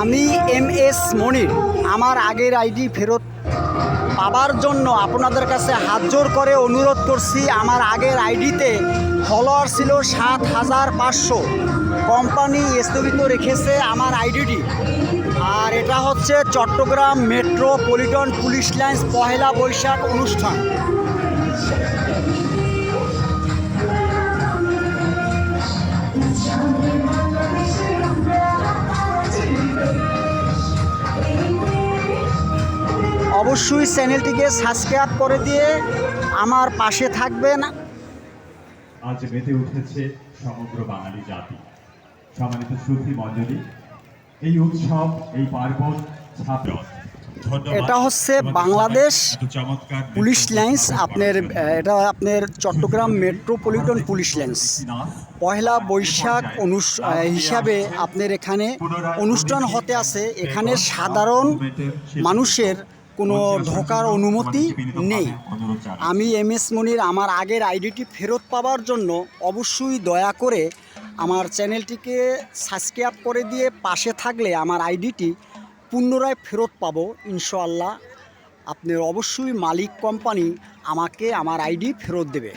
আমি M S মনির। আমার আগের আইডি ফেরত পাবার জন্য আপনাদের কাছে হাত জোর করে অনুরোধ করছি। আমার আগের আইডিতে ফলোয়ার ছিল সাত হাজার পাঁচশো। কোম্পানি স্থগিত রেখেছে আমার আইডিটি। আর এটা হচ্ছে Chattogram metropolitan police lines Pohela Boishakh অনুষ্ঠান। অবশ্যই চ্যানেলটিকে সাবস্ক্রাইব করে দিয়ে আমার পাশে থাকবেন। আজ মেতে উঠেছে সমগ্র বাঙালি জাতি। সম্মানিত সুধী মণ্ডলী এই উৎসব এই পার্বণ ছাত্র এটা হচ্ছে বাংলাদেশ পুলিশ লাইন্স আপনার এটা আপনার Chattogram metropolitan police lines. Poyla Boishakh অনুষ হিসাবে আপনার এখানে অনুষ্ঠান হতে আছে। এখানে সাধারণ মানুষের কোনো ঢোকার অনুমতি নেই। আমি এম এস মনির আমার আগের আইডিটি ফেরত পাওয়ার জন্য অবশ্যই দয়া করে আমার চ্যানেলটিকে সাবস্ক্রাইব করে দিয়ে পাশে থাকলে আমার আইডিটি পুনরায় ফেরত পাবো ইনশাআল্লাহ। আপনার অবশ্যই মালিক কোম্পানি আমাকে আমার আইডি ফেরত দেবে।